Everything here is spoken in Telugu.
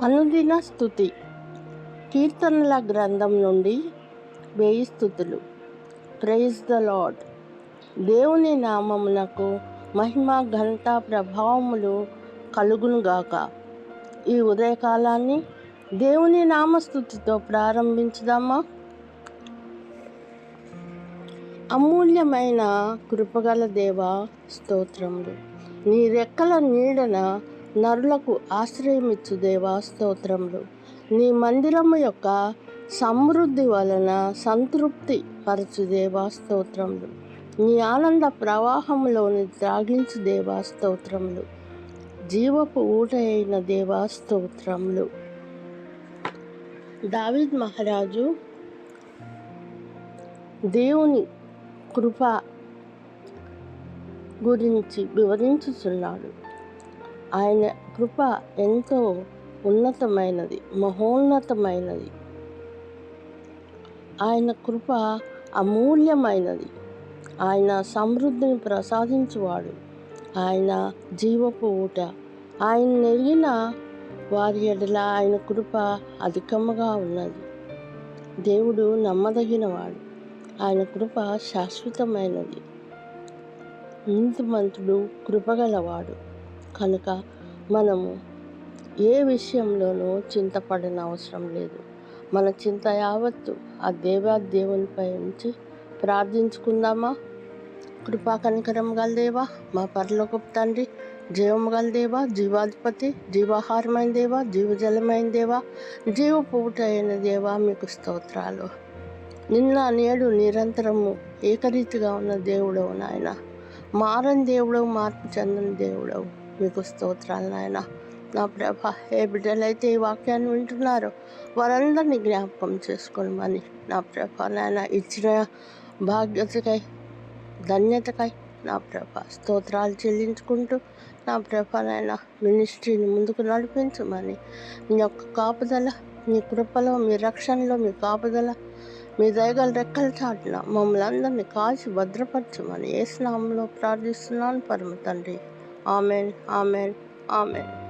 అనుదిన స్థుతి కీర్తనల గ్రంథం నుండి వేయి స్థుతులు. ప్రైజ్ ద లాడ్ దేవుని నామమునకు మహిమ ఘనత ప్రభావములు కలుగునుగాక ఈ ఉదయకాలాన్ని దేవుని నామస్థుతితో ప్రారంభించుదామా? అమూల్యమైన కృపగల దేవ స్తోత్రములు. నీ రెక్కల నీడన నరులకు ఆశ్రయమిచ్చు దేవా స్తోత్రములు. నీ మందిరము యొక్క సమృద్ధి వలన సంతృప్తి పరచు దేవా స్తోత్రములు. నీ ఆనంద ప్రవాహంలోని త్రాగించు దేవా స్తోత్రములు. జీవపు ఊట అయిన దేవా స్తోత్రములు. దావిద్ మహారాజు దేవుని కృప గురించి వివరించుచున్నాడు. ఆయన కృప ఎంతో ఉన్నతమైనది మహోన్నతమైనది. ఆయన కృప అమూల్యమైనది. ఆయన సమృద్ధిని ప్రసాదించువాడు. ఆయన జీవపు ఊట. ఆయన నెరిగిన వారి ఎడల ఆయన కృప అధికముగా ఉన్నది. దేవుడు నమ్మదగినవాడు. ఆయన కృప శాశ్వతమైనది. నీతిమంతుడు కృపగలవాడు. కనుక మనము ఏ విషయంలోనూ చింతపడిన అవసరం లేదు. మన చింత యావత్తు ఆ దేవా దేవునిపై ఉంచి ప్రార్థించుకుందామా? కృపా కనికరం గల దేవా మా పరలోకపు తండ్రి జీవము గల దేవా జీవాధిపతి జీవాహారమైన దేవా జీవజలమైన దేవా జీవ పూట అయిన దేవా మీకు స్తోత్రాలు. నిన్న నేడు నిరంతరము ఏకరీతిగా ఉన్న దేవుడవు నాయన. మారని దేవుడవు మార్పు చెందని దేవుడవు. మీకు స్తోత్రాలు నాయన నా ప్రభ ఏ బిడ్డలైతే ఈ వాక్యాన్ని వింటున్నారో వారందరినీ జ్ఞాపకం చేసుకోమని నా ప్రభ నాయన ఇచ్చిన భాగ్యతకై ధన్యతకై నా ప్రభ స్తోత్రాలు చెల్లించుకుంటూ నా ప్రభ నాయన మినిస్ట్రీని ముందుకు నడిపించమని. మీ యొక్క కాపుదల మీ కృపలో మీ రక్షణలో మీ కాపుదల మీ దయగల రెక్కల చాటున మమ్మల్ని అందరినీ కాల్చి భద్రపరచమని ఏ స్నామంలో ప్రార్థిస్తున్నాను పరమ తండ్రి. Amen, Amen, Amen.